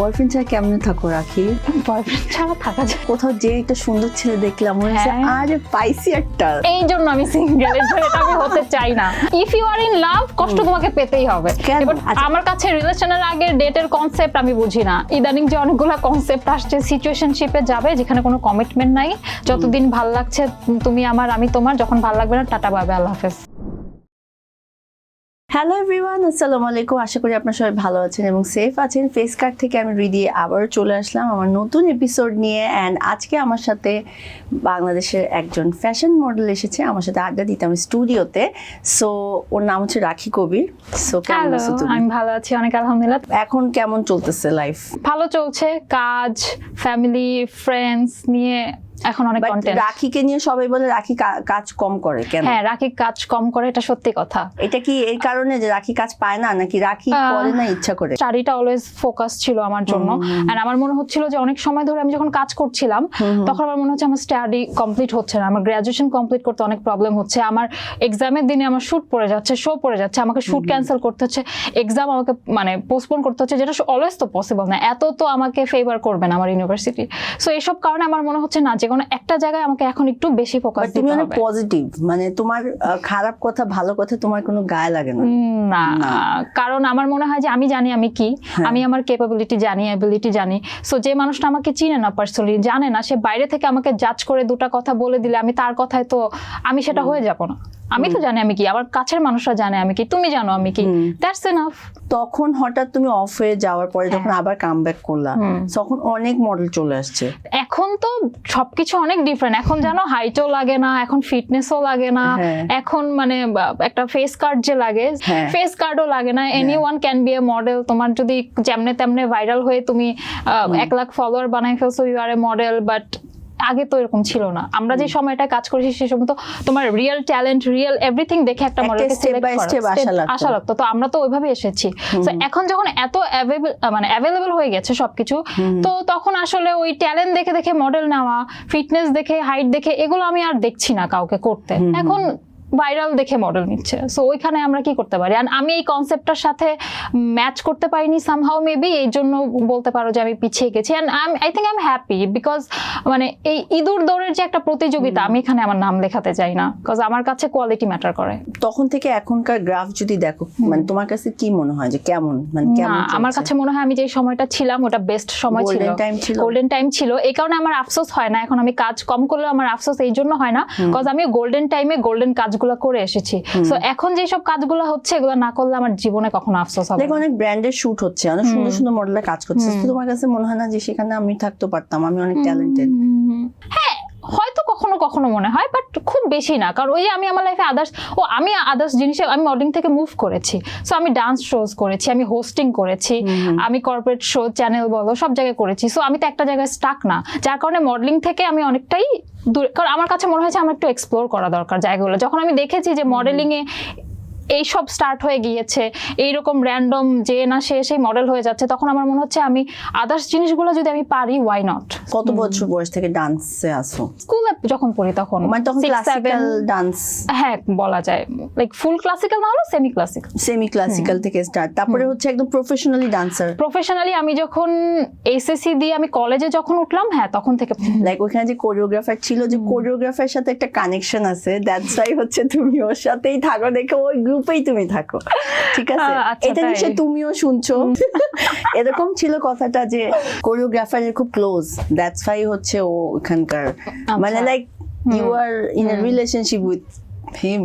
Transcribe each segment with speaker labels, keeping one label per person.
Speaker 1: Boyfriend ছাড়া কেমন থাকো রাখি?
Speaker 2: বয়ফ্রেন্ড ছাড়া থাকা যায়।
Speaker 1: কোথাও যে একটা সুন্দর ছেলে দেখলাম মনে হচ্ছে
Speaker 2: হ্যাঁ।
Speaker 1: আরে পাইছি একটা।
Speaker 2: এই জন্য আমি সিঙ্গেল এটা আমি হতে চাই না। If you are in love কষ্ট তোমাকে পেতেই হবে।
Speaker 1: আচ্ছা।
Speaker 2: আমার কাছে রিলেশনের আগে ডেটের কনসেপ্ট আমি বুঝি না। ইদানিং যে অনেকগুলো কনসেপ্ট আসছে সিচুয়েশনশিপে যাবে যেখানে কোনো কমিটমেন্ট নাই। যতদিন ভালো লাগছে তুমি আমার আমি তোমার যখন ভালো লাগবে না টাটা বাবে আল্লাহ হাফেজ।
Speaker 1: হ্যালো এভরিওয়ান আসসালামু আলাইকুম আশা করি আপনারা সবাই ভালো আছেন এবং সেফ আছেন। ফেস কার্ড থেকে আমি রিদি আবার চলে আসলাম আমার নতুন এপিসোড নিয়ে। অ্যান্ড আজকে আমার সাথে বাংলাদেশের একজন ফ্যাশন মডেল এসেছে। আমার সাথে আড্ডা দিতে আমি স্টুডিওতে সো ওর নাম হচ্ছে রাখি কবির। সো কেমন আছো তুমি?
Speaker 2: আমি ভালো আছি অনেক আলহামদুলিল্লাহ।
Speaker 1: এখন কেমন চলতেছে লাইফ
Speaker 2: ভালো চলছে। কাজ ফ্যামিলি ফ্রেন্ডস নিয়ে এখন অনেক কন্টেন্ট
Speaker 1: রাখিকে নিয়ে সবাই বলে রাখি কাজ কম করে কেন?
Speaker 2: হ্যাঁ রাখি কাজ কম করে এটা সত্যি কথা।
Speaker 1: এটা কি এই কারণে যে রাখি কাজ পায় না নাকি রাখি করে না ইচ্ছা করে?
Speaker 2: স্টাডিটা অলওয়েজ ফোকাস ছিল আমার জন্য। এন্ড আমার মনে হচ্ছিল যে অনেক সময় ধরে আমি যখন কাজ করছিলাম তখন আমার মনে হচ্ছে আমার স্টাডি কমপ্লিট হচ্ছে না আমার গ্রাজুয়েশন কমপ্লিট করতে অনেক প্রবলেম হচ্ছে আমার এক্সামের দিনে আমার শুট পড়ে যাচ্ছে শো পড়ে যাচ্ছে আমাকে শুট ক্যান্সেল করতে হচ্ছে এক্সাম আমাকে মানে পোস্টপোন করতে হচ্ছে যেটা অলওয়েজ তো পসিবল না এত তো আমাকে ফেভার করবে না আমার ইউনিভার্সিটি সো এইসব কারণে আমার মনে হচ্ছে না যে কোনো একটা জায়গায় আমাকে এখন একটু বেশি ফোকাস
Speaker 1: তুমি
Speaker 2: দিতে
Speaker 1: অনেক
Speaker 2: হবে।
Speaker 1: পজিটিভ মানে তোমার খারাপ কথা ভালো কথা তোমার কোনো গায়ে লাগে না।
Speaker 2: না
Speaker 1: না।
Speaker 2: কারণ আমার মনে হয় যে আমি জানি আমি কি
Speaker 1: হ্যাঁ।
Speaker 2: আমি আমার ক্যাপাবিলিটি জানি অ্যাবিলিটি জানি। সো যে মানুষটা আমাকে চিনে না পার্সোনালি জানে না সে বাইরে থেকে আমাকে জাজ করে দুটা কথা বলে দিলে আমি তার কথায় তো আমি সেটা হয়ে যাব না। আমি তো জানি আমি কি আবার কাছের মানুষরা জানে আমি কি তুমি জানো আমি কি। দ্যাটস এনাফ
Speaker 1: তখন হঠাৎ তুমি অফ হয়ে যাওয়ার পরে যখন আবার কাম ব্যাক করলা তখন অনেক মডেল চলে আসছে।
Speaker 2: এখন তো সবকিছু অনেক ডিফারেন্ট এখন জানো হাইটও লাগে না এখন ফিটনেসও লাগে না
Speaker 1: হ্যাঁ।
Speaker 2: এখন মানে একটা ফেস কার্ড যে লাগে
Speaker 1: হ্যাঁ।
Speaker 2: ফেস কার্ডও লাগে না। Any one can be a model তোমার যদি যেমনে তেমনে ভাইরাল হয়ে তুমি এক লাখ ফলোয়ার বানাই ফেলছো you are a model but আগে তো এরকম ছিল না। আমরা যে সময়টা কাজ করেছি সে সময় তো তোমার রিয়েল ট্যালেন্ট রিয়েল এভরিথিং দেখে একটা
Speaker 1: মডেল
Speaker 2: মডেলকে
Speaker 1: সিলেক্ট করা আসা লাগতো।
Speaker 2: আশা লাগতো। তো আমরা তো ওইভাবে এসেছি। তো এখন যখন এত মানে অ্যাভেলেবল হয়ে গেছে সবকিছু তো তখন আসলে ওই ট্যালেন্ট দেখে দেখে মডেল নেওয়া ফিটনেস দেখে হাইট দেখে এগুলো আমি আর দেখছি না কাউকে করতে। এখন ভাইরাল দেখে মডেল নিচ্ছে। সো ওইখানে আমরা কি করতে পারি? আর আমি এই কনসেপ্টটার সাথে ম্যাচ করতে পারিনি সামহাও মেবি এই জন্য বলতে পারো যে আমি পিছিয়ে গেছি। And I I think I am happy because মানে এই ইঁদুর দৌড়ের যে একটা প্রতিযোগিতা আমি এখানে আমার নাম লেখাতে চাই না বিকজ আমার কাছে কোয়ালিটি ম্যাটার করে।
Speaker 1: তখন থেকে এখনকার গ্রাফ যদি দেখো মানে তোমার কাছে কি মনে হয় যে কেমন মানে কেমন
Speaker 2: আমার কাছে মনে হয় আমি যে সময়টা ছিলাম ওটা বেস্ট সময় ছিল।
Speaker 1: গোল্ডেন টাইম ছিল?
Speaker 2: গোল্ডেন টাইম ছিল। এই কারণে আমার আফসোস হয় না। এখন আমি কাজ কম করলেও আমার আফসোস এই জন্য হয় না বিকজ আমি গোল্ডেন টাইমে গোল্ডেন কাজগুলো করে এসেছি। তো এখন যে সব কাজগুলো হচ্ছে এগুলো না করলে আমার জীবনে কখনো আফসোস হবে
Speaker 1: দেখো। অনেক ব্র্যান্ডের শুট হচ্ছে। অনেক সুন্দর সুন্দর মডেলের কাজ করছে। তোমার কাছে মনে হয় না যে সেখানে আমি থাকতে পারতাম? আমি অনেক ট্যালেন্টেড
Speaker 2: কখনো মনে হয় বাট খুব বেশি না। কারণ ওই যে আমি আমার লাইফে আদার্স ও আমি আদার্স জিনিসে আমি মডেলিং থেকে মুভ করেছি। সো আমি ডান্স শোজ করেছি আমি হোস্টিং করেছি আমি কর্পোরেট শো চ্যানেল বলো সব জায়গায় করেছি। সো আমি তো একটা জায়গায় স্টাক না। যার কারণে মডেলিং থেকে আমি অনেকটাই দূরে কারণ আমার কাছে মনে হয়েছে আমার একটু এক্সপ্লোর করা দরকার জায়গাগুলো। যখন আমি দেখেছি যে মডেলিং এ এই সব স্টার্ট হয়ে গিয়েছে। এইরকম র্যান্ডম যে না সে সেই মডেল হয়ে যাচ্ছে তখন আমার মনে হচ্ছে আমি আদার্স জিনিসগুলো যদি আমি পারি ওয়াই নট
Speaker 1: কত বছর বয়স থেকে ডান্সে আসো?
Speaker 2: স্কুলে যখন পড়ি তখন
Speaker 1: মানে তখন ক্লাসিক্যাল ডান্স
Speaker 2: হ্যাঁ বলা যায়। লাইক ফুল ক্লাসিক্যাল না হলো সেমি ক্লাসিক্যাল
Speaker 1: সেমি ক্লাসিক্যাল থেকে স্টার্ট তারপরে হচ্ছে একদম প্রফেশনালি ডান্সার
Speaker 2: প্রফেশনালি আমি যখন এসএসসি দিয়ে আমি কলেজে যখন উঠলাম হ্যাঁ তখন থেকে
Speaker 1: লাইক ওখানে যে কোরিওগ্রাফার ছিল যে কোরিওগ্রাফার সাথে একটা কানেকশন আছে। দ্যাটস ওয়াই হচ্ছে তুমি ওর সাথেই থাকো দেখো ওই গ্রুপেই তুমি থাকো। ঠিক আছে?
Speaker 2: আচ্ছা,
Speaker 1: এটা
Speaker 2: তাই।
Speaker 1: নিশ্চয়ই তুমিও শুনছো। এরকম ছিল কথাটা যে কোরিওগ্রাফারের খুব ক্লোজ দ্যাটস ফাই হচ্ছে ও ওখানকার। মানে like you are in a relationship with him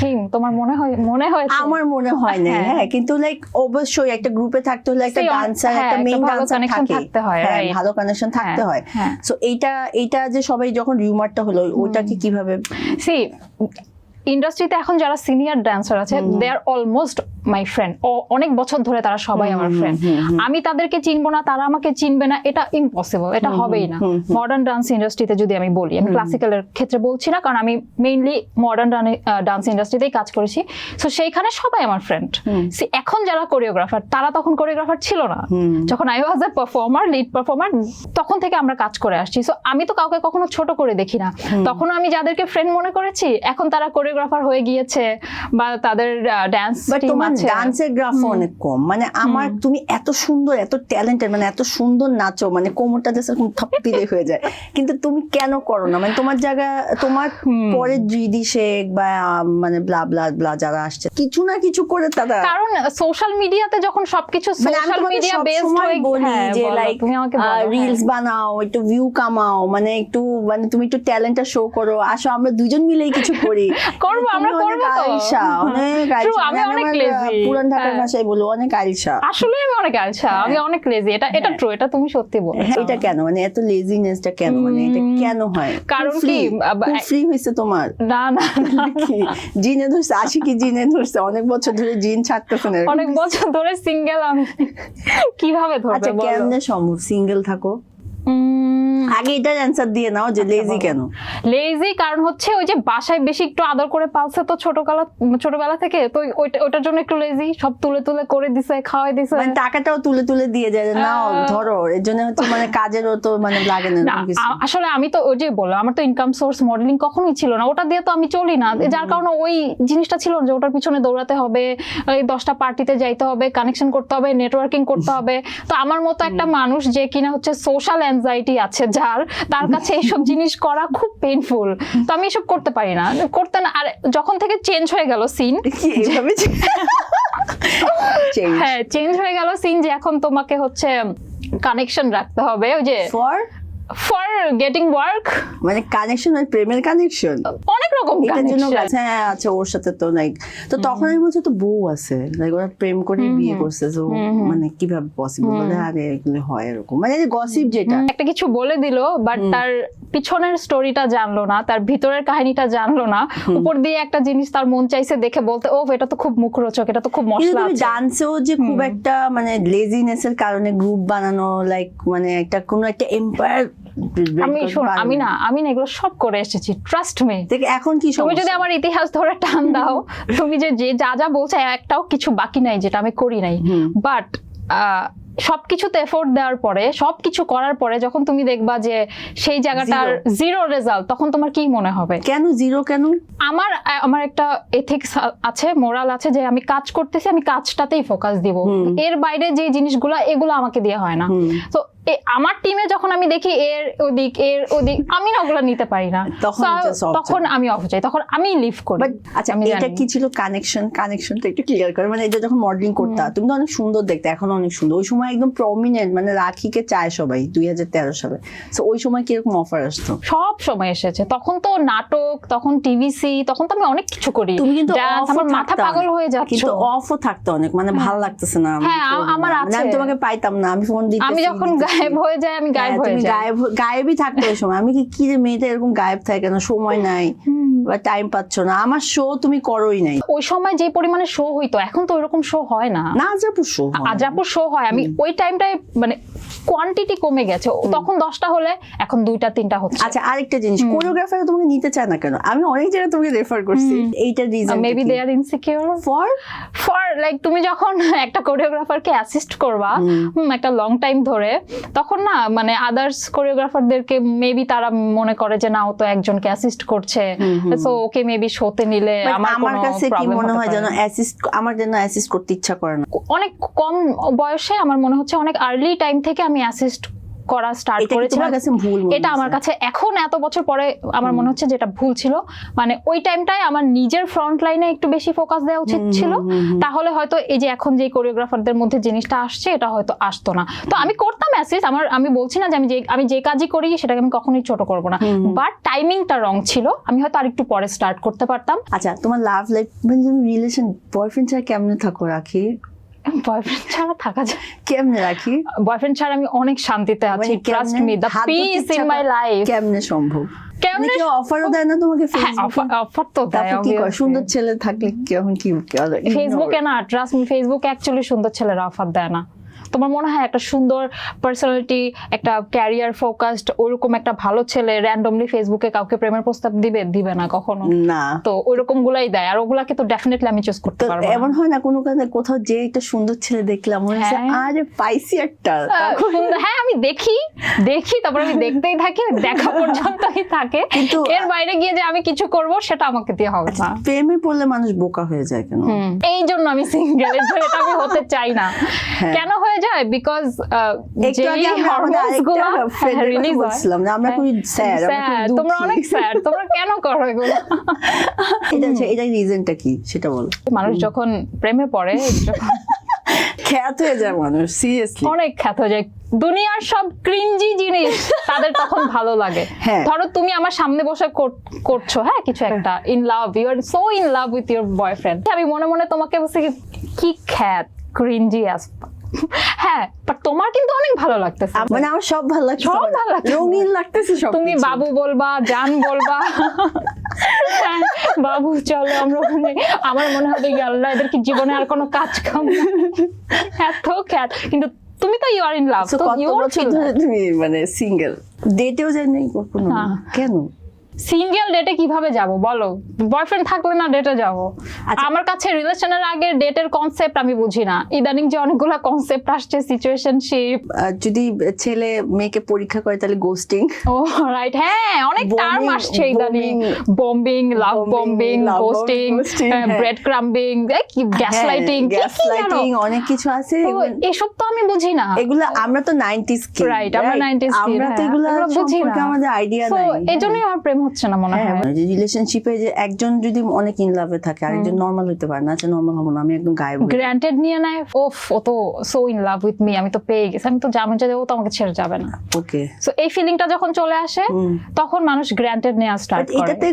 Speaker 2: him তোমার মনে হয় মনে হয়েছে
Speaker 1: আমার মনে হয় না
Speaker 2: হ্যাঁ।
Speaker 1: হ্যাঁ কিন্তু লাইক অবশ্যই একটা গ্রুপে থাকতে হলে একটা ডান্সার
Speaker 2: হ্যাঁ,
Speaker 1: একটা মেইন ডান্সার থাকে।
Speaker 2: থাকতে হয়,
Speaker 1: হ্যাঁ ভালো কানেকশন থাকতে
Speaker 2: হ্যাঁ,
Speaker 1: হয়।
Speaker 2: হ্যাঁ।
Speaker 1: সো এইটা এইটা যে সবাই যখন রিউমারটা হলো ওইটাকে কীভাবে
Speaker 2: সি ইন্ডাস্ট্রিতে এখন যারা সিনিয়র ড্যান্সার আছে দে আর অলমোস্ট মাই ফ্রেন্ড ও অনেক বছর ধরে তারা সবাই আমার ফ্রেন্ড আমি তাদেরকে চিনবো না তারা আমাকে চিনবে না এটা ইম্পসিবল এটা হবেই না। মডার্ন ডান্স ইন্ডাস্ট্রিতে যদি আমি বলি আমি ক্লাসিক্যালের ক্ষেত্রে বলছি না কারণ আমি মেইনলি মডার্ন ডান্স ইন্ডাস্ট্রিতেই কাজ করেছি। সো সেইখানে সবাই আমার ফ্রেন্ড এখন যারা কোরিওগ্রাফার তারা তখন কোরিওগ্রাফার ছিল না। যখন I was a performer lead performer তখন থেকে আমরা কাজ করে আসছি। সো আমি তো কাউকে কখনো ছোট করে দেখি না। তখন আমি যাদেরকে ফ্রেন্ড মনে করেছি এখন তারা কোরিওগ্রাফার হয়ে গিয়েছে বা তাদের ড্যান্স
Speaker 1: তোমার ডান্সের গ্রাফ অনেক কম। মানে আমার তুমি এত সুন্দর এত ট্যালেন্টেড মানে এত সুন্দর নাচো মানে কোমরটা জাস্ট এরকম থপ দিলে হয়ে যায়। কিন্তু তুমি কেন করো না? মানে তোমার জায়গা তোমার পরে জিডি শেখ বা মানে ব্লা ব্লা ব্লা যারা আসছে কিছু না কিছু করে তারা
Speaker 2: কারণ সোশ্যাল মিডিয়াতে যখন সবকিছু সোশ্যাল মিডিয়া বেসড হয়ে
Speaker 1: বলি
Speaker 2: হ্যাঁ,
Speaker 1: যে লাইক রিলস
Speaker 2: হ্যাঁ।
Speaker 1: বানাও একটু ভিউ কামাও মানে একটু মানে তুমি একটু ট্যালেন্টটা শো করো আসো আমরা দুজন মিলেই কিছু করি।
Speaker 2: করব, আমরা করব তো।
Speaker 1: অনেক
Speaker 2: আমি
Speaker 1: মানে
Speaker 2: অনেক
Speaker 1: পুরান ঢাকার
Speaker 2: হ্যাঁ।
Speaker 1: ভাষায় বলব অনেক আলসা।
Speaker 2: আসলে আমি অনেক আলসা আমি অনেক লেজি এটা এটা ট্রু এটা তুমি সত্যি
Speaker 1: হ্যাঁ, এটা কেন? মানে এত লেজিনেসটা কেন? মানে এটা কেন হয়?
Speaker 2: কারণ কি,
Speaker 1: ফ্রি হয়েছে তোমার।
Speaker 2: না না।
Speaker 1: জিনে ধরছে আশি কি জিনে ধরছে। অনেক বছর ধরে জিন ছাড়তেছে না
Speaker 2: অনেক বছর ধরে সিঙ্গেল আমি। কীভাবে
Speaker 1: আচ্ছা
Speaker 2: ধরবে বলো?
Speaker 1: কেমনে সম্ভব? সিঙ্গেল থাকো। আগে এটার অ্যান্সার দিয়ে নাও যে লেজি কেন?
Speaker 2: লেজি কারণ হচ্ছে ওই যে বাসায় বেশি একটু আদর করে পালছে তো ছোটবেলা ছোটবেলা থেকে তো জন্য একটু লেজি সব তুলে তুলে করে দিছে খাওয়াই দিছে।
Speaker 1: মানে টাকাটাও তুলে তুলে দিয়ে যায় যে নাও ধরো। এর জন্য হচ্ছে মানে কাজেরও তো মানে লাগে না
Speaker 2: আসলে আমি তো ওই যে বললাম আমার তো ইনকাম সোর্স মডেলিং কখনোই ছিল না। ওটা দিয়ে তো আমি চলি না। যার কারণে ওই জিনিসটা ছিল না যে ওটার পিছনে দৌড়াতে হবে এই দশটা পার্টিতে যাইতে হবে কানেকশন করতে হবে নেটওয়ার্কিং করতে হবে। তো আমার মতো একটা মানুষ যে কিনা হচ্ছে সোশ্যাল অ্যাংজাইটি আছে যার তার কাছে এইসব জিনিস করা খুব পেনফুল তো আমি এসব করতে পারি না। করতে না আর যখন থেকে চেঞ্জ হয়ে গেল সিন হ্যাঁ চেঞ্জ হয়ে গেল সিন যে এখন তোমাকে হচ্ছে কানেকশন রাখতে হবে। ওই যে
Speaker 1: ফর
Speaker 2: ফর গেটিং ওয়ার্ক
Speaker 1: মানে কানেকশন মানে প্রেমের কানেকশন
Speaker 2: অনেক রকম
Speaker 1: এটার জন্য হ্যাঁ আচ্ছা ওর সাথে তো লাইক তো তখন আমি বলছি তো বউ আছে? লাইক ওরা প্রেম করে বিয়ে করছে তো মানে কীভাবে পসিবল বলে আরে এগুলো হয় এরকম। মানে গসিপ যেটা।
Speaker 2: একটা কিছু বলে দিল বাট তার পিছনের স্টোরিটা জানলো না তার ভিতরের কাহিনীটা জানলো না। উপর দিয়ে একটা জিনিস তার মন চাইছে দেখে বলতে ও এটা তো খুব মুখরোচক এটা তো খুব মশলা আছে।
Speaker 1: ডান্সেও যে খুব একটা মানে লেজিনেস এর কারণে গ্রুপ বানানো লাইক মানে একটা কোনো একটা এম্পায়ার
Speaker 2: আমি শোন আমি না আমি না এগুলো সব করে এসেছি ট্রাস্ট মি
Speaker 1: দেখ এখন কি
Speaker 2: তুমি যদি আমার ইতিহাস ধরে টান দাও তুমি যে যে যা বলছো একটাও কিছু বাকি নাই যেটা আমি করি নাই। বাট সবকিছুতে এফোর্ট দেওয়ার পরে সবকিছু করার পরে যখন তুমি দেখবা যে সেই জায়গাটার জিরো রেজাল্ট তখন তোমার কি মনে হবে?
Speaker 1: কেন জিরো কেন?
Speaker 2: আমার আমার একটা এথিক্স আছে মোরাল আছে যে আমি কাজ করতেছি আমি কাজটাতেই ফোকাস দিব। এর বাইরে যে জিনিসগুলো এগুলো আমাকে দিয়ে হয় না। তো আমার টিমে যখন আমি দেখি এর ওদিক এর ওদিক আমি না ওগুলো নিতে পারি না।
Speaker 1: তখন
Speaker 2: আমি অফ যাই। তখন আমি লিভ করি।
Speaker 1: আচ্ছা
Speaker 2: আমি
Speaker 1: এটা কি ছিল কানেকশন কানেকশনটা একটু ক্লিয়ার করে। মানে এটা যখন মডেলিং করতে তুমি তো অনেক সুন্দর দেখতে এখন অনেক সুন্দর। ওই সময় একদম প্রমিনেন্ট মানে রাখিকে চায় সবাই দুই হাজার তেরো সালে। তো ওই সময় কীরকম অফার আসতো?
Speaker 2: সব সময় এসেছে। তখন তো নাটক তখন টিভিসি তখন তো আমি অনেক কিছু করি।
Speaker 1: তুমি কিন্তু
Speaker 2: আমার মাথা পাগল হয়ে যাচ্ছে।
Speaker 1: কিন্তু অফও থাকতো অনেক। মানে ভালো লাগতেছে না।
Speaker 2: হ্যাঁ, আমার
Speaker 1: না। মানে আমি তোমাকে পাইতাম না। আমি ফোন দিতে
Speaker 2: আমি যখন গায়েব হয়ে যায় আমি গায়েব হয়ে
Speaker 1: তুমি
Speaker 2: যাই।
Speaker 1: গায়েব গায়েবই থাকতে ওই সময়। আমি কি কি রে মেয়েটা এরকম গায়েব থাকে কেন সময় নাই বা টাইম পাচ্ছ না। আমার শো তুমি করোই নাই।
Speaker 2: ওই সময় যে পরিমাণে শো হইতো এখন তো ওইরকম শো হয় না।
Speaker 1: না আজরাপুর শো
Speaker 2: আজরাপুর শো হয়। আমি ওই টাইমটায় মানে কোয়ান্টিটি কমে গেছে। তখন দশটা হলে এখন দুইটা তিনটা হচ্ছে।
Speaker 1: আচ্ছা আরেকটা জিনিস কোরিওগ্রাফার তোমাকে নিতে চায় না কেন? আমি অনেক জায়গায় তোমাকে রেফার করছি এইটা reason
Speaker 2: maybe they are insecure
Speaker 1: for
Speaker 2: for like তুমি যখন একটা কোরিওগ্রাফারকে অ্যাসিস্ট করবা একটা লং টাইম ধরে তখন না মানে আদার্স কোরিওগ্রাফারদেরকে মেবি তারা মনে করে যে না ও তো একজনকে অ্যাসিস্ট করছে। সো ওকে মেবি শোতে নিলে আমার কোনো
Speaker 1: কাছে কি
Speaker 2: প্রবলেম
Speaker 1: মনে হয় যেন অ্যাসিস্ট আমার যেন অ্যাসিস্ট করতে ইচ্ছা করে না।
Speaker 2: অনেক কম বয়সে আমার মনে হচ্ছে অনেক আর্লি টাইম থেকে আমি অ্যাসিস্ট করা স্টার্ট করেছিলাম।
Speaker 1: ভুল
Speaker 2: এটা আমার কাছে এখন এত বছর পরে আমার মনে হচ্ছে যেটা ভুল ছিল। মানে ওই টাইমটায় আমার নিজের ফ্রন্ট লাইনে একটু বেশি ফোকাস দেওয়া উচিত ছিল। তাহলে হয়তো এই যে এখন যে কোরিওগ্রাফারদের মধ্যে জিনিসটা আসছে এটা হয়তো আসতো না। তো আমি করতাম অ্যাসিস্ট আমার আমি বলছি না যে আমি যে আমি যে কাজই করি সেটাকে আমি কখনোই ছোট করব না। বাট টাইমিংটা রং ছিল। আমি হয়তো আরেকটু পরে স্টার্ট করতে পারতাম।
Speaker 1: আচ্ছা তোমার লাভ লাইফ রিলেশন বয়ফ্রেন্ড ছাড়া কেমন থাকো রাখি?
Speaker 2: বয়ফ্রেন্ড ছাড়া থাকা যায়।
Speaker 1: কেমনে রাখি?
Speaker 2: বয়ফ্রেন্ড ছাড়া আমি অনেক শান্তিতে আছি
Speaker 1: মানে
Speaker 2: trust me the peace in my life
Speaker 1: কেমনে সম্ভব? মানে
Speaker 2: কেমনে
Speaker 1: কি অফারও দেয় না তোমাকে ফেসবুক
Speaker 2: অফার তো দেয়
Speaker 1: কি কর সুন্দর ছেলে থাকলে কেমন কি
Speaker 2: ফেসবুকে না ট্রাস্ট মি ফেসবুক অ্যাকচুয়ালি সুন্দর ছেলেরা অফার দেয় না। তোমার মনে হয় একটা সুন্দর পার্সোনালিটি একটা ক্যারিয়ার ফোকাসড ওরকম একটা ভালো ছেলে র্যান্ডমলি ফেসবুকে কাউকে প্রেমের প্রস্তাব দিবে? দিবে না কখনো?
Speaker 1: না।
Speaker 2: তো ওইরকম গুলাই দেয়। আর ওগুলাকে তো ডেফিনেটলি আমি চুজ করতে পারব
Speaker 1: এমন হয় না কোনো কারণে কোথাও যে একটা সুন্দর ছেলে দেখলাম মনে হচ্ছে
Speaker 2: হ্যাঁ।
Speaker 1: আরে পাইছি একটা।
Speaker 2: হ্যাঁ আমি দেখি। দেখি তারপর আমি দেখতেই থাকি দেখা পর্যন্তই থাকে।
Speaker 1: কিন্তু-
Speaker 2: এর বাইরে গিয়ে যে আমি কিছু করব সেটা আমাকে দিয়ে হবে না।
Speaker 1: প্রেমে পড়লে মানুষ বোকা হয়ে যায় কেন?
Speaker 2: এই জন্য আমি সিঙ্গেল এটা আমি হতে চাই না।
Speaker 1: হ্যাঁ।
Speaker 2: কেন হয়ে যায় বিকজ
Speaker 1: একটু আগে আমরা আমাদের আরেকটা friend কথা বলছিলাম যে আমরা খুবই আমরা খুবই
Speaker 2: হ্যাঁ, তোমরা অনেক স্যাড তোমরা কেন করো এগুলো?
Speaker 1: এটা রিজনটা কি? সেটা বল।
Speaker 2: মানুষ যখন প্রেমে পড়ে যখন
Speaker 1: খ্যাত হয়ে যায় মানুষ সিরিয়াসলি
Speaker 2: অনেক খ্যাত হয়ে যায়। দুনিয়ার সব ক্রিঞ্জি জিনিস তাদের তখন ভালো লাগে।
Speaker 1: হ্যাঁ।
Speaker 2: ধরো তুমি আমার সামনে বসে করছ হ্যাঁ কিছু একটা in love you are so in love with your boyfriend আমি মনে মনে তোমাকে বসে কি- খ্যাত ক্রিঞ্জি আস হ্যাঁ বাট তোমার কিন্তু অনেক ভালো লাগতেছে।
Speaker 1: মানে আমার সব ভালো লাগছে
Speaker 2: সব ভালো লাগতেছে।
Speaker 1: রঙিন লাগতেছে সব
Speaker 2: তুমি বাবু বলবা জান বলবা। হ্যাঁ, বাবু চলো আমরা ওখানে আমার মনে হবে কি আল্লাহ এদেরকে জীবনে আর কোনো কাজ কাম। এত খ্যাত কিন্তু তুমি তো ইউ আর ইন লাভ তো ইউ আর
Speaker 1: তুমি মানে সিঙ্গেল ডেটেও যাই নাই কখনো?
Speaker 2: না।
Speaker 1: কেন?
Speaker 2: সিঙ্গেল ডেটে কীভাবে যাব? বলো। বয়ফ্রেন্ড থাকলে না ডেটে যাব?
Speaker 1: আচ্ছা।
Speaker 2: আমার কাছে রিলেশনের আগে ডেটের কনসেপ্ট আমি বুঝি না। ইদানিং যে অনেকগুলো কনসেপ্ট আসছে সিচুয়েশনশিপ
Speaker 1: যদি ছেলে মেয়েকে পরীক্ষা করে তাহলে গোস্টিং
Speaker 2: ও রাইট হ্যাঁ অনেক টার্ম আসছে ইদানিং। Bombing love bombing ghosting. Breadcrumbing gaslighting
Speaker 1: gaslighting অনেক কিছু আছে।
Speaker 2: এসব তো আমি বুঝি না।
Speaker 1: এগুলো আমরা তো 90s কিড
Speaker 2: রাইট আমরা 90s kid,
Speaker 1: আমরা তো
Speaker 2: হ্যাঁ,
Speaker 1: এগুলো
Speaker 2: বুঝি না।
Speaker 1: আমাদের আইডিয়া নাই।
Speaker 2: এই জন্যই আমার প্রেম হচ্ছে না মনে
Speaker 1: হ্যাঁ
Speaker 2: হয়।
Speaker 1: মানে রিলেশনশিপে যে একজন যদি অনেক ইন লাভে থাকে আরেকজন নর্মাল হতে পারে না আচ্ছা নর্মাল হব না আমি একদম গায়েব
Speaker 2: গ্রান্টেড নিয়ে নেয় ওফ ও তো so in love with me আমি তো পেয়ে গেছি আমি তো জানো যে ও তো আমাকে ছেড়ে যাবে না।
Speaker 1: ওকে।
Speaker 2: সো এই ফিলিংটা যখন চলে আসে তখন মানুষ গ্রান্টেড নেওয়া স্টার্ট করে
Speaker 1: এটাতে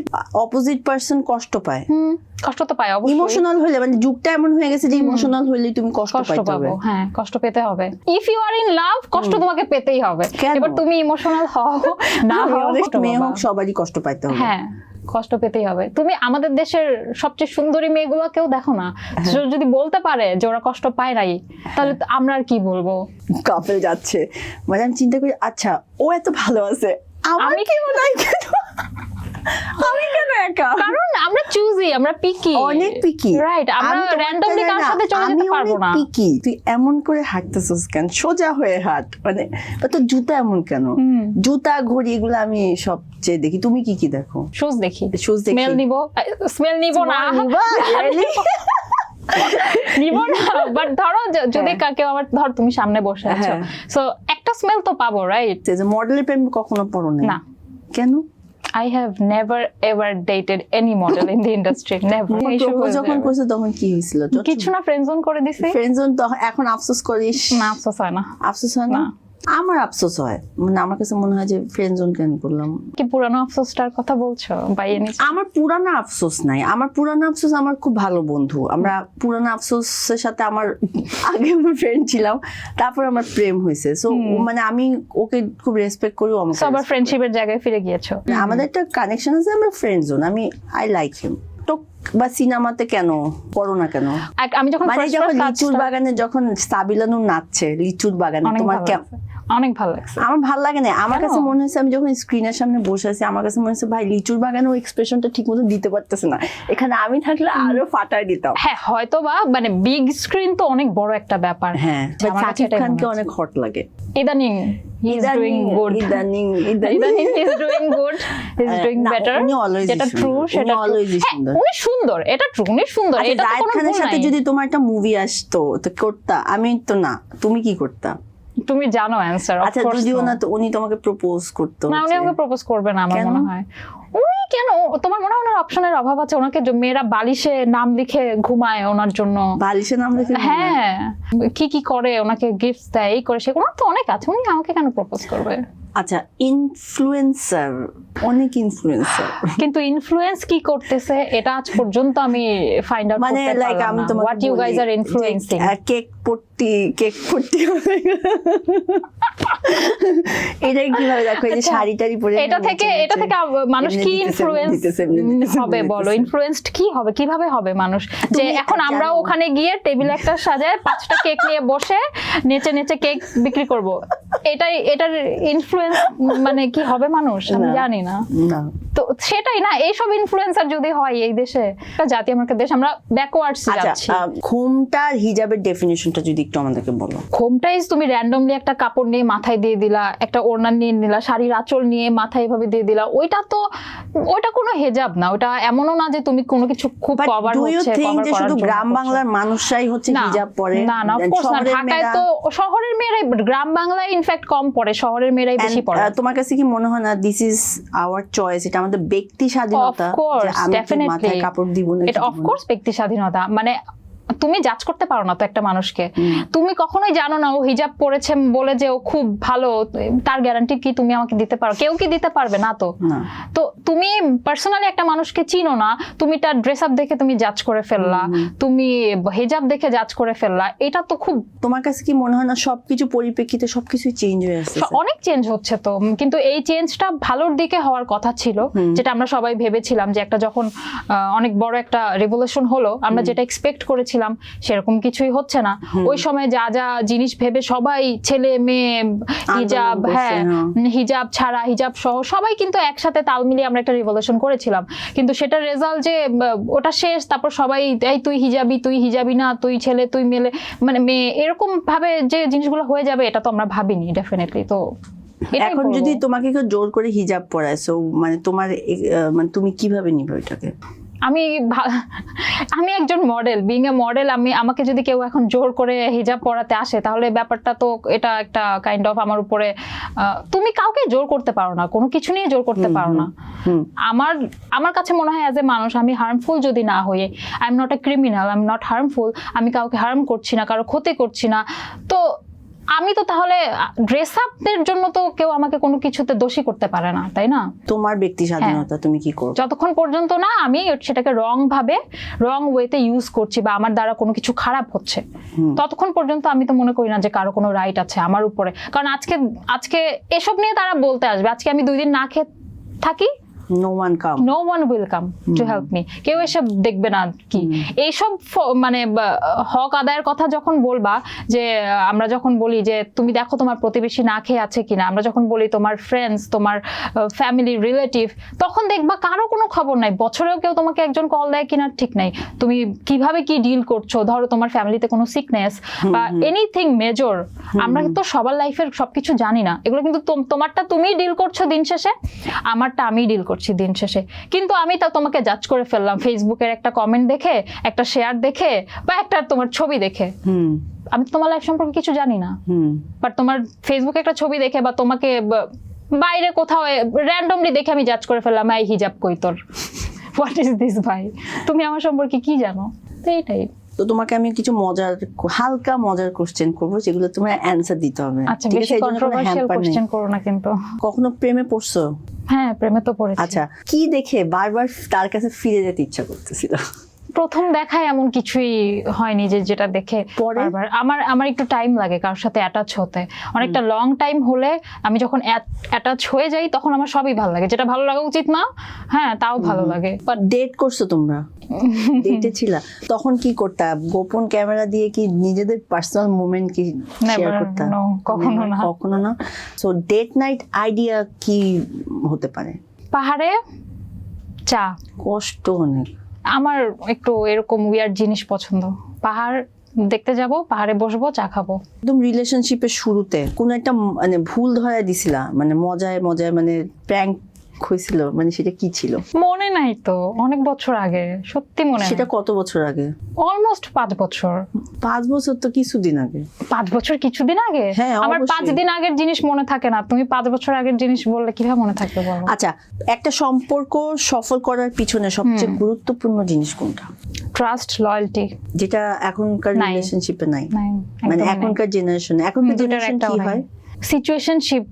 Speaker 1: অপোজিট পার্সন কষ্ট পায়।
Speaker 2: হুম কষ্ট তো পায় অবশ্যই।
Speaker 1: ইমোশনাল হলে মানে যুগটা এমন হয়ে গেছে যে ইমোশনাল হলে তুমি কষ্ট
Speaker 2: কষ্ট
Speaker 1: পাইতে হবে।
Speaker 2: পাবো হ্যাঁ কষ্ট পেতে হবে। If you are in love কষ্ট তোমাকে পেতেই হবে। এবার তুমি ইমোশনাল হও না হও
Speaker 1: মেয়ে হোক সবারই কষ্ট পাইতে হবে।
Speaker 2: হ্যাঁ কষ্ট পেতেই হবে। তুমি আমাদের দেশের সবচেয়ে সুন্দরী মেয়েগুলোকেও দেখো না।
Speaker 1: হ্যাঁ।
Speaker 2: যদি বলতে পারে যে ওরা কষ্ট পায় নাই তাহলে তো আমরা আর কি বলব?
Speaker 1: কাপেল যাচ্ছে। মানে আমি চিন্তা করি আচ্ছা ও এত ভালো আছে আমার
Speaker 2: আমি
Speaker 1: কি মনে হয় আমি কেন একা?
Speaker 2: কারণ আমরা চুজি আমরা পিকি
Speaker 1: অনেক পিকি
Speaker 2: রাইট আমরা র্যান্ডমলি কার সাথে চলে যেতে পারব না।
Speaker 1: পিকি তুই এমন করে হাঁটতেছিস কেন? সোজা হয়ে হাঁট। মানে তোর জুতা এমন কেন? জুতা ঘড়ি এগুলো আমি সবচেয়ে দেখি। তুমি কি কি দেখো?
Speaker 2: শুজ দেখি।
Speaker 1: দেখি।
Speaker 2: স্মেল নিব। স্মেল নিব না।
Speaker 1: নিবা?
Speaker 2: নিব না। বাট ধরো যদি
Speaker 1: হ্যাঁ।
Speaker 2: কেউ আমার ধর তুমি সামনে বসে আছো।
Speaker 1: হ্যাঁ।
Speaker 2: সো একটা স্মেল তো পাবো রাইট
Speaker 1: যে মডেলের প্রেম কখনো পড়ো
Speaker 2: না।
Speaker 1: কেন?
Speaker 2: I have never ever dated any model in the industry never
Speaker 1: যখন করছে তখন কি হয়েছিল
Speaker 2: কিছু না ফ্রেন্ড জোন করে দিছি।
Speaker 1: ফ্রেন্ড জোন তো এখন আফসোস করিস।
Speaker 2: না আফসোস হয় না।
Speaker 1: আফসোস হয় না। আমার আফসোস হয়। মানে আমার কাছে মনে হয় যে ফ্রেন্ড জোন কেন করলাম।
Speaker 2: কি পুরানো আফসোসটার কথা বলছো? বাই এনি
Speaker 1: আমার পুরানো আফসোস নাই। আমার পুরানো আফসোস আমার খুব ভালো বন্ধু। আমরা পুরানো আফসোসের সাথে আমার আগে আমার ফ্রেন্ড ছিলাম। তারপর আমার প্রেম হয়েছে। সো মানে আমি ওকে খুব রেসপেক্ট করি ও আমাকে
Speaker 2: সবার ফ্রেন্ডশিপের জায়গায় ফিরে গিয়েছো?
Speaker 1: আমাদের একটা কানেকশন আছে আমরা ফ্রেন্ড জোন আমি আই লাইক হিম বা সিনেমাতে কেন? করো না কেন?
Speaker 2: আমি যখন
Speaker 1: মানে যখন লিচুর বাগানে যখন সাবিলানু নাচছে লিচুর বাগানে তোমার
Speaker 2: অনেক ভালো লাগছে।
Speaker 1: আমার ভালো লাগে না। আমার কাছে মনে হয়েছে আমি যখন স্ক্রিনের সামনে বসে আছি আমার কাছে মনে হচ্ছে ভাই লিচুর বাগানে ওই এক্সপ্রেশনটা ঠিক মতো দিতে পারতেছে না। এখানে আমি থাকলে আরও ফাটাই দিতাম।
Speaker 2: হ্যাঁ হয়তো বা মানে বিগ স্ক্রিন তো অনেক বড় একটা ব্যাপার।
Speaker 1: হ্যাঁ সাকিব খানকে অনেক হট লাগে।
Speaker 2: ইদানিং
Speaker 1: সুন্দর।
Speaker 2: ট্রু সেটা true। হ্যাঁ। উনি সুন্দর এটা ট্রু উনি সুন্দর। এটা
Speaker 1: সাথে যদি তোমার একটা মুভি আসতো তো করতা। আমি তো না তুমি কি করতা?
Speaker 2: তুমি জানো অ্যানসার
Speaker 1: আচ্ছা যদিও না তো উনি তোমাকে প্রপোজ করতো
Speaker 2: না উনি আমাকে প্রপোজ করবে না আমার মনে হয়। উনি কেন? তোমার মনে হয় ওনার অপশনের অভাব আছে? ওনাকে যে মেয়েরা বালিশে নাম লিখে ঘুমায় ওনার জন্য।
Speaker 1: বালিশে নাম লিখে
Speaker 2: হ্যাঁ। কি কি করে ওনাকে গিফট দেয় এই করে সেগুলো তো অনেক আছে। উনি আমাকে কেন প্রপোজ করবে?
Speaker 1: আচ্ছা ইনফ্লুয়েন্সার অনেক ইনফ্লুয়েন্সার
Speaker 2: কিন্তু ইনফ্লুয়েন্স কি করতেছে এটা আজ পর্যন্ত আমি ফাইন্ড আউট
Speaker 1: মানে লাইক আমি তোমাকে
Speaker 2: what you guys are influencing
Speaker 1: cake Patti cake পট্টি এটা কীভাবে দেখো এই যে শাড়ি টাড়ি পরে
Speaker 2: এটা থেকে এটা থেকে মানুষ কি ইনফ্লুয়েন্স হবে বলো। ইনফ্লুয়েন্সড কি হবে? কীভাবে হবে মানুষ? যে এখন আমরাও ওখানে গিয়ে টেবিল একটা সাজায় পাঁচটা কেক নিয়ে বসে নেচে নেচে কেক বিক্রি করব। এটাই এটার ইনফ্লুয়েন্স মানে কি হবে মানুষ? আমি জানি না। তো সেটাই না এইসব ইনফ্লুয়েন্সার যদি হয় এই দেশে জাতি আমাকে দেশ আমরা ব্যাকওয়ার্ডস
Speaker 1: আচ্ছা
Speaker 2: যাচ্ছি।
Speaker 1: ঘুমটা হিজাবের ডেফিনেশনটা যদি একটু আমাদেরকে বলো।
Speaker 2: ঘোমটাইজ তুমি র্যান্ডমলি একটা কাপড় নিয়ে মাথায় দিয়ে দিলা একটা ওড়না নিয়ে নিলা শাড়ির আঁচল নিয়ে মাথায় এভাবে দিয়ে দিলা ওইটা তো ওইটা কোনো হেজাব না ওটা এমনও না যে তুমি কোনো কিছু খুব কভার হচ্ছে
Speaker 1: যে শুধু গ্রাম বাংলার মানুষরাই হচ্ছে হিজাব পরে?
Speaker 2: না না অফকোর্স না ঢাকায় তো শহরের মেয়েরাই গ্রাম বাংলায় ইনফ্যাক্ট কম পড়ে শহরের মেয়েরাই বেশি পড়ে।
Speaker 1: তোমার কাছে কি মনে হয় না দিস ইজ আওয়ার চয়েস এটা আমাদের ব্যক্তি স্বাধীনতা কি মাথায় কাপড় দিব না
Speaker 2: এটা অফকোর্স ব্যক্তি স্বাধীনতা। মানে তুমি জাজ করতে পারো না তো একটা মানুষকে। তুমি কখনোই জানো না ও হিজাব পরেছে বলে যে ও খুব ভালো তার গ্যারান্টি কি তুমি আমাকে দিতে পারো? কেউ কি দিতে পারবে? না তো। তো তুমি পার্সোনালি একটা মানুষকে চিনো না তুমি তার ড্রেস আপ দেখে তুমি জাজ করে ফেললা তুমি হেজাব দেখে জাজ করে ফেললা এটা তো খুব
Speaker 1: তোমার কাছে কি মনে হয় না সবকিছু পরিপ্রেক্ষিতে সবকিছুই চেঞ্জ হয়ে আসছে
Speaker 2: অনেক চেঞ্জ হচ্ছে তো। কিন্তু এই চেঞ্জটা ভালোর দিকে হওয়ার কথা ছিল যেটা আমরা সবাই ভেবেছিলাম যে একটা যখন অনেক বড় একটা রেভলিউশন হলো আমরা যেটা এক্সপেক্ট করেছিলাম সেরকম কিছুই হচ্ছে না। ওই সময় যা যা জিনিস ভেবে সবাই ছেলে মেয়ে হিজাব হ্যাঁ
Speaker 1: হ্যাঁ।
Speaker 2: হিজাব ছাড়া হিজাব সহ সবাই কিন্তু একসাথে তাল মিলিয়ে আমরা একটা রেভলিউশন করেছিলাম। কিন্তু সেটা রেজাল্ট যে ওটা শেষ তারপর সবাই এই তুই হিজাবি তুই হিজাবি না তুই ছেলে তুই মেলে মানে মেয়ে এরকম ভাবে যে জিনিসগুলো হয়ে যাবে এটা তো আমরা ভাবিনি ডেফিনেটলি তো
Speaker 1: এখন যদি তোমাকে কেউ জোর করে হিজাব পরায় সো মানে তোমার মানে তুমি কীভাবে নিবে ওইটাকে?
Speaker 2: আমি আমি একজন মডেল বিং এ মডেল আমি আমাকে যদি কেউ এখন জোর করে হিজাব পরাতে আসে তাহলে ব্যাপারটা তো এটা একটা কাইন্ড অফ আমার উপরে তুমি কাউকে জোর করতে পারো না কোনো কিছু নিয়ে জোর করতে পারো না। আমার আমার কাছে মনে হয় অ্যাজ এ মানুষ আমি হার্মফুল যদি না হই I am not a criminal I am not harmful আমি কাউকে হার্ম করছি না কারও ক্ষতি করছি না তো আমি তো তাহলে ড্রেস আপের জন্য তো কেউ আমাকে কোনো কিছুতে দোষী করতে পারে না তাই না?
Speaker 1: তোমার ব্যক্তি স্বাধীনতা তুমি কি করো
Speaker 2: যতক্ষণ পর্যন্ত না আমি সেটাকে রং ভাবে রং ওয়েতে ইউজ করছি বা আমার দ্বারা কোনো কিছু খারাপ হচ্ছে ততক্ষণ পর্যন্ত আমি তো মনে করি না যে কারও কোনো রাইট আছে আমার উপরে। কারণ আজকে আজকে এসব নিয়ে তারা বলতে আসবে। আজকে আমি দুই দিন না খেয়ে থাকি
Speaker 1: no one come
Speaker 2: no one welcome to help me কেউ এসব দেখবে না কি। এইসব মানে হক আদায়ের কথা যখন বলবা যে আমরা যখন বলি যে তুমি দেখো তোমার প্রতিবেশী না খেয়ে আছে কিনা? আমরা যখন বলি তোমার ফ্রেন্ডস তোমার ফ্যামিলি রিলেটিভ তখন দেখবা কারও কোনো খবর নাই। বছরেও কেউ তোমাকে একজন কল দেয় কিনা ঠিক নাই। তুমি কীভাবে কি ডিল করছ? ধরো তোমার ফ্যামিলিতে কোনো সিকনেস বা এনিথিং মেজর আমরা তো সবার লাইফের সবকিছু জানি না। এগুলো কিন্তু তোমারটা তুমিই ডিল করছ দিন শেষে আমারটা আমি ডিল করছি। দিন শেষে। কিন্তু আমি তা তোমাকে জাজ করে ফেললাম। ফেসবুকের একটা কমেন্ট দেখে একটা শেয়ার দেখে বা একটা তোমার ছবি দেখে।
Speaker 1: হুম।
Speaker 2: আমি তোমার লাইফ সম্পর্কে কিছু জানি না।
Speaker 1: হুম।
Speaker 2: বাট তোমার ফেসবুকে একটা ছবি দেখে বা তোমাকে বাইরে কোথাও র্যান্ডমলি দেখে আমি জাজ করে ফেললাম এই হিজাব কই তোর? হোয়াট ইজ দিস ভাই? তুমি আমার সম্পর্কে কি জানো? তো এইটাই
Speaker 1: তো তোমাকে আমি কিছু মজার হালকা মজার কোশ্চেন করব যেগুলো তোমার অ্যান্সার দিতে হবে।
Speaker 2: আচ্ছা বেশি কন্ট্রোভার্সিয়াল কোশ্চেন করো না কিন্তু।
Speaker 1: কখনো প্রেমে পড়ছো?
Speaker 2: হ্যাঁ প্রেমে তো পড়েছি।
Speaker 1: আচ্ছা কি দেখে বারবার তার কাছে ফিরে যেতে ইচ্ছা করতেছিল?
Speaker 2: প্রথম দেখায় এমন কিছুই হয়নি যে যেটা দেখে
Speaker 1: পরে?
Speaker 2: বারবার। আমার আমার একটু টাইম লাগে কারোর সাথে অ্যাটাচ হতে। অনেকটা লং টাইম হলে আমি যখন অ্যাটাচ হয়ে যাই তখন আমার সবই ভালো লাগে। যেটা ভালো লাগা উচিত না হ্যাঁ তাও ভালো লাগে। বাট
Speaker 1: ডেট করছ তোমরা? ডেটে ছিলা। তখন কি করতা? গোপন ক্যামেরা দিয়ে কি নিজেদের পার্সোনাল মুভমেন্ট কি শেয়ার করতা?
Speaker 2: কখনো না।
Speaker 1: কখনো না। সো ডেট নাইট আইডিয়া কি হতে পারে?
Speaker 2: পাহাড়ে চা।
Speaker 1: কষ্ট অনেক।
Speaker 2: আমার একটু এরকম উইয়ার জিনিস পছন্দ। পাহাড় দেখতে যাব পাহাড়ে বসবো চা খাব।
Speaker 1: একদম রিলেশনশিপের শুরুতে কোন একটা মানে ভুল ধরায় দিছিলা? মানে মজায় মজায় মানে প্র্যাঙ্ক হয়েছিল? মানে সেটা কি ছিল?
Speaker 2: মনে নাই তো অনেক বছর আগে সত্যি মনে
Speaker 1: সেটা কত বছর আগে?
Speaker 2: অলমোস্ট পাঁচ বছর।
Speaker 1: পাঁচ বছর তো কিছুদিন আগে।
Speaker 2: পাঁচ বছর কিছুদিন আগে?
Speaker 1: হ্যাঁ,
Speaker 2: আমার পাঁচ দিন আগের জিনিস মনে থাকে না। তুমি পাঁচ বছর আগের জিনিস বললে কীভাবে মনে থাকবে বলো?
Speaker 1: আচ্ছা একটা সম্পর্ক সফল করার পিছনে সবচেয়ে গুরুত্বপূর্ণ জিনিস কোনটা?
Speaker 2: ট্রাস্ট লয়্যালটি
Speaker 1: যেটা এখনকার। রিলেশনশিপে নাই। মানে এখনকার জেনারেশন এখনকার জেনারেশন কি হয়?
Speaker 2: সিচুয়েশনশিপ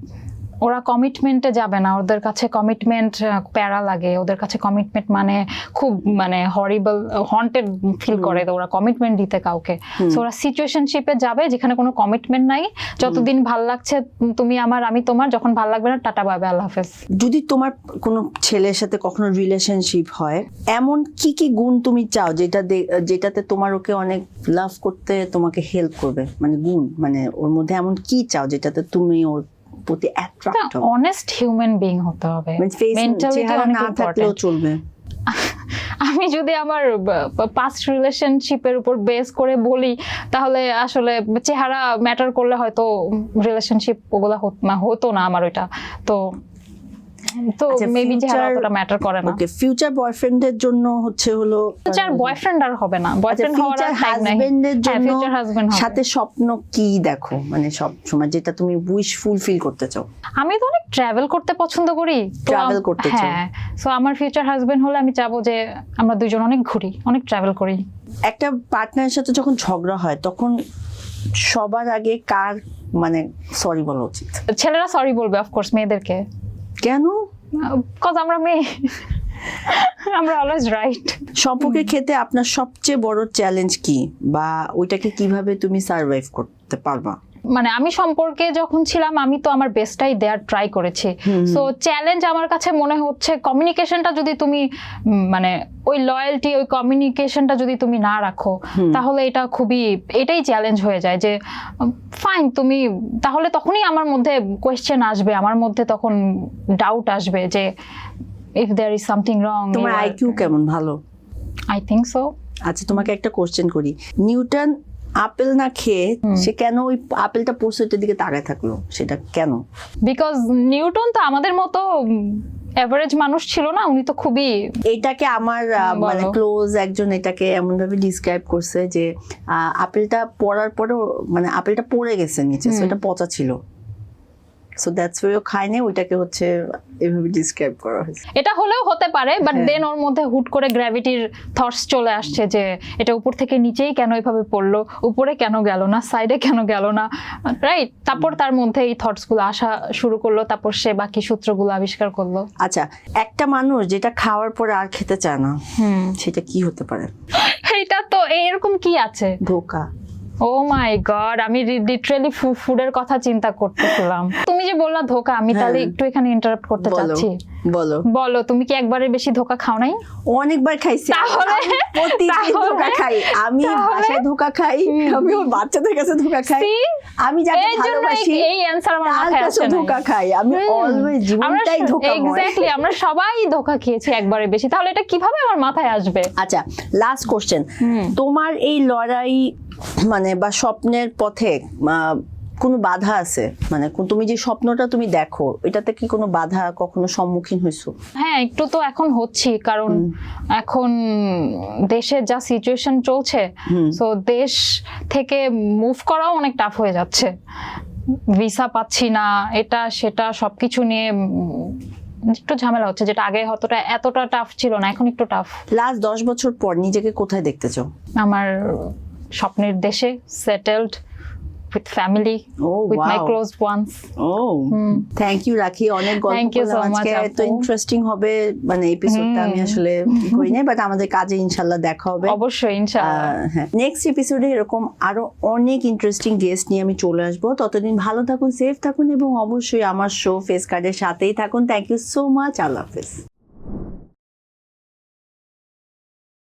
Speaker 2: ওরা কমিটমেন্টে যাবে না। ওদের কাছে কমিটমেন্ট প্যারা লাগে। ওদের কাছে কমিটমেন্ট মানে খুব মানে হরিবল হন্টেড ফিল করে তো ওরা কমিটমেন্ট দিতে কাউকে। তো ওরা সিচুয়েশনশিপে যাবে যেখানে কোনো কমিটমেন্ট নাই। যতদিন ভালো লাগছে তুমি আমার আমি তোমার যখন ভালো লাগবে না টাটা বাই আল্লাহ হাফেজ।
Speaker 1: যদি তোমার কোনো ছেলের সাথে কখনো রিলেশনশিপ হয় এমন কি কি গুণ তুমি চাও যেটা যেটাতে তোমার ওকে অনেক লাভ করতে তোমাকে হেল্প করবে? মানে গুণ মানে ওর মধ্যে এমন কি চাও যেটাতে তুমি ওর প্রতি অ্যাট্রাক্ট
Speaker 2: অনেস্ট হিউম্যান বিং হতে হবে।
Speaker 1: চেহারা না থাকলেও চলবে।
Speaker 2: আমি যদি আমার পাস্ট রিলেশনশিপের উপর বেস করে বলি তাহলে আসলে চেহারা ম্যাটার করলে হয়তো রিলেশনশিপ ওগুলা হত- না হতো না আমার ওইটা। তো তো
Speaker 1: আচ্ছা,
Speaker 2: মেবি চেহারা অতটা ম্যাটার করে না।
Speaker 1: ওকে ফিউচার বয়ফ্রেন্ডের জন্য হচ্ছে হলো
Speaker 2: ফিউচার বয়ফ্রেন্ড আর হবে না। বয়ফ্রেন্ড হওয়ার
Speaker 1: ফিউচার
Speaker 2: আর টাইম নাই।
Speaker 1: হাজবেন্ডের
Speaker 2: হ্যাঁ
Speaker 1: জন্য সাথে স্বপ্ন কি দেখো? মানে সব সময় যেটা তুমি উইশ ফুলফিল করতে চাও।
Speaker 2: আমি তো অনেক ট্রাভেল করতে পছন্দ করি। আম-
Speaker 1: করতে চাও।
Speaker 2: হ্যাঁ সো আমার ফিউচার হাজবেন্ড হলে আমি চাবো যে আমরা দুজন অনেক ঘুরি অনেক ট্রাভেল করি।
Speaker 1: একটা পার্টনারের সাথে যখন ঝগড়া হয় তখন সবার আগে কার মানে সরি বলা উচিত।
Speaker 2: ছেলেরা সরি বলবে অফকোর্স মেয়েদেরকে।
Speaker 1: কেন?
Speaker 2: কজ আমরা মেয়ে। আমরা অলওয়েজ রাইট
Speaker 1: সম্পর্কের ক্ষেত্রে আপনার সবচেয়ে বড় চ্যালেঞ্জ কি? বা ওইটাকে কীভাবে তুমি সার্ভাইভ করতে পারবা?
Speaker 2: মানে আমি সম্পর্কে যখন ছিলাম আমি তো আমার বেস্টটাই দেওয়ার ট্রাই করেছি। সো চ্যালেঞ্জ আমার কাছে মনে হচ্ছে কমিউনিকেশনটা যদি তুমি মানে ওই লয়্যালটি ওই কমিউনিকেশনটা যদি তুমি না রাখো তাহলে এটা খুবই এটাই চ্যালেঞ্জ হয়ে যায় যে ফাইন তুমি তাহলে তখনই আমার মধ্যে কোয়েশ্চেন আসবে আমার মধ্যে তখন ডাউট আসবে যে if there is something wrong
Speaker 1: তোমার আইকিউ কেমন? ভালো?
Speaker 2: আই থিঙ্ক সো
Speaker 1: আচ্ছা তোমাকে একটা কোশ্চেন করি। নিউটন আপেল না খেয়ে সে কেন ওই আপেলটা পোস্টের দিকে তাকায় থাকল? সেটা কেন?
Speaker 2: বিকজ নিউটন তো আমাদের মতো এভারেজ মানুষ ছিল না উনি তো খুবই
Speaker 1: এটাকে আমার মানে ক্লোজ একজন এটাকে এমন ভাবে ডিসক্রাইব করছে যে আহ, আপেলটা পড়ার পরেও মানে আপেলটা পড়ে গেছে নিচে সেটা পচা ছিল। সো দ্যাটস ওয়ে ও খায়নি ওইটাকে হচ্ছে এভাবে ডিসক্রাইব করা হয়েছে।
Speaker 2: এটা হলেও হতে পারে বাট
Speaker 1: হ্যাঁ।
Speaker 2: দেন ওর মধ্যে হুট করে গ্র্যাভিটির থটস চলে আসছে যে এটা উপর থেকে নিচেই কেন এভাবে পড়ল উপরে কেন গেল না সাইডে কেন গেল না রাইট তারপর তার মধ্যে এই থটসগুলো আসা শুরু করল তারপর সে বাকি সূত্রগুলো আবিষ্কার করল।
Speaker 1: আচ্ছা একটা মানুষ যেটা খাওয়ার পরে আর খেতে চায় না
Speaker 2: হুম।
Speaker 1: সেটা কি হতে পারে?
Speaker 2: এইটা তো এরকম কি আছে?
Speaker 1: ধোকা।
Speaker 2: ও মাই গড আমি লিটারালি ফুডের কথা চিন্তা করতেছিলাম। তুমি যে বললা ধোকা আমি তাহলে
Speaker 1: হ্যাঁ।
Speaker 2: একটু এখানে ইন্টারাপ্ট করতে চাচ্ছি।
Speaker 1: বলো।
Speaker 2: বলো তুমি কি একবারের বেশি ধোকা খাও নাই?
Speaker 1: অনেকবার খাইছি।
Speaker 2: তাহলে-
Speaker 1: প্রতিদিন ধোকা খাই। আমি বাসায় ধোকা খাই আমি ওর বাচ্চাদের কাছে ধোকা খাই। আমি যাকে ভালোবাসি
Speaker 2: এই- আমার মাথায় আসে
Speaker 1: ধোকা খাই। আমি অলওয়েজ জীবনটাই ধোকা
Speaker 2: এক্স্যাক্টলি আমরা সবাই ধোকা খেয়েছি একবারে বেশি। তাহলে এটা কীভাবে আমার মাথায় আসবে?
Speaker 1: আচ্ছা লাস্ট কোশ্চেন তোমার এই লড়াই মানে বা স্বপ্নের পথে কোনো বাধা আছে? মানে তুমি যে স্বপ্নটা তুমি দেখো এটাতে কি কোনো বাধা কখনো সম্মুখীন হয়েছো
Speaker 2: হ্যাঁ একটু তো এখন হচ্ছি কারণ এখন দেশের যা সিচুয়েশন চলছে তো দেশ থেকে মুভ করাও অনেক টাফ হয়ে যাচ্ছে। ভিসা পাচ্ছি না এটা সেটা সবকিছু নিয়ে একটু ঝামেলা হচ্ছে যেটা আগে হতটা এতটা টাফ ছিল না এখন একটু টাফ
Speaker 1: লাস্ট দশ বছর পর নিজেকে কোথায় দেখতে চাও?
Speaker 2: আমার স্বপ্নের দেশে settled with family
Speaker 1: Oh,
Speaker 2: with my
Speaker 1: wow.
Speaker 2: Close ones
Speaker 1: O thank you রাখি অনেক গল্প
Speaker 2: Thank you so much,
Speaker 1: এত. ইন্টারেস্টিং হবে মানে এপিসোডটা আমি আসলে ই করি নাই বাট আমাদের কাজে ইনশাল্লাহ দেখা হবে।
Speaker 2: অবশ্যই ইনশাআল্লাহ।
Speaker 1: আহ, হ্যাঁ। নেক্সট এপিসোডে এরকম আরও অনেক ইন্টারেস্টিং গেস্ট নিয়ে আমি চলে আসব। ততদিন ভালো থাকুন সেফ থাকুন এবং অবশ্যই আমার শো ফেস কার্ডের সাথেই থাকুন। থ্যাংক ইউ সো মাচ আল্লাহ হাফেজ।